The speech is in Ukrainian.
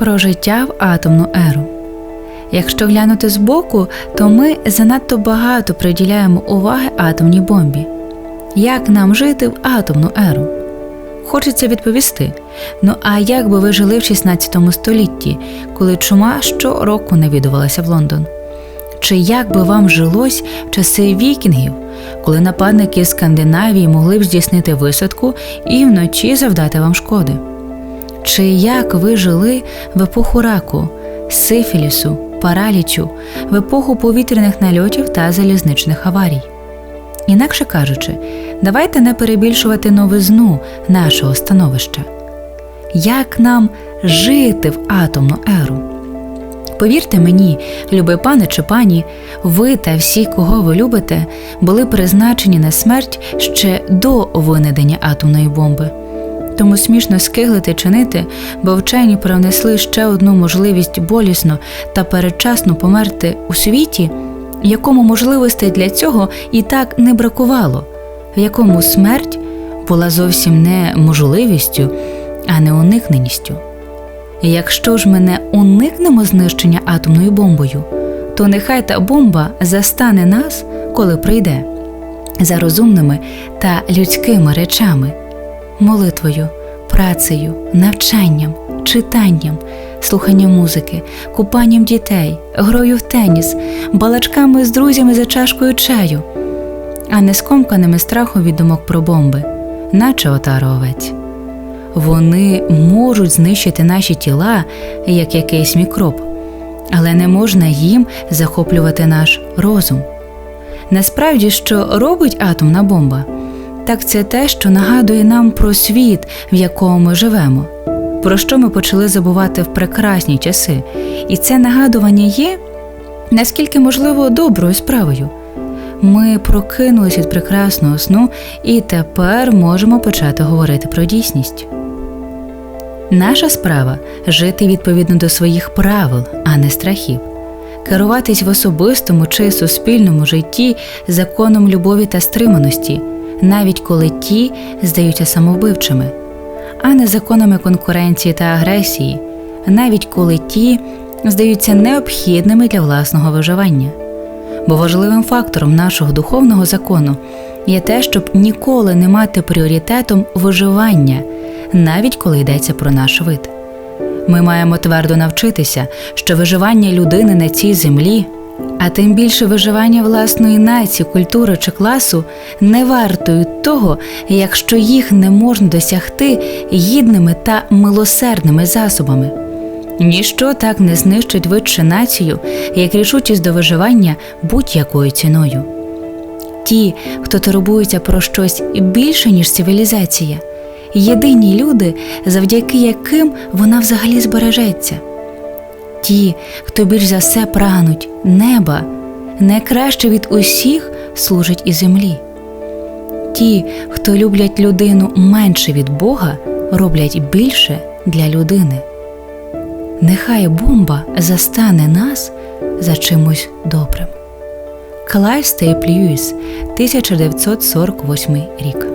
про життя в атомну еру. Якщо глянути збоку, то ми занадто багато приділяємо уваги атомній бомбі. Як нам жити в атомну еру? Хочеться відповісти: ну а як би ви жили в 16 столітті, коли чума щороку навідувалася в Лондон? Чи як би вам жилось в часи вікінгів, коли нападники Скандинавії могли б здійснити висадку і вночі завдати вам шкоди? Чи як ви жили в епоху раку, сифілісу, паралічу, в епоху повітряних нальотів та залізничних аварій? Інакше кажучи, давайте не перебільшувати новизну нашого становища. Як нам жити в атомну еру? Повірте мені, любий пане чи пані, ви та всі, кого ви любите, були призначені на смерть ще до винайдення атомної бомби. Тому смішно скиглити чинити, бо вчені привнесли ще одну можливість болісно та передчасно померти у світі, якому можливостей для цього і так не бракувало, в якому смерть була зовсім не можливістю, а не уникненістю. Якщо ж ми не уникнемо знищення атомною бомбою, то нехай та бомба застане нас, коли прийде, за розумними та людськими речами, молитвою, працею, навчанням, читанням, слуханням музики, купанням дітей, грою в теніс, балачками з друзями за чашкою чаю, а не скомканими страхом від думок про бомби, наче отара овець. Вони можуть знищити наші тіла як якийсь мікроб, але не можна їм захоплювати наш розум. Насправді, що робить атомна бомба, так це те, що нагадує нам про світ, в якому ми живемо, про що ми почали забувати в прекрасні часи, і це нагадування є наскільки можливо доброю справою. Ми прокинулись від прекрасного сну і тепер можемо почати говорити про дійсність. Наша справа жити відповідно до своїх правил, а не страхів, керуватись в особистому чи суспільному житті законом любові та стриманості, навіть коли ті здаються самовбивчими, а не законами конкуренції та агресії, навіть коли ті здаються необхідними для власного виживання. Бо важливим фактором нашого духовного закону є те, щоб ніколи не мати пріоритетом виживання навіть коли йдеться про наш вид. Ми маємо твердо навчитися, що виживання людини на цій землі, а тим більше виживання власної нації, культури чи класу, не вартують того, якщо їх не можна досягти гідними та милосердними засобами. Ніщо так не знищить вид націю, як рішучість до виживання будь-якою ціною. Ті, хто турбується про щось більше, ніж цивілізація єдині люди, завдяки яким вона взагалі збережеться. Ті, хто більш за все прагнуть неба, найкраще від усіх служать і землі. Ті, хто люблять людину менше від Бога, роблять більше для людини. Нехай бомба застане нас за чимось добрим. Клайв Стейп Льюіс, 1948 рік.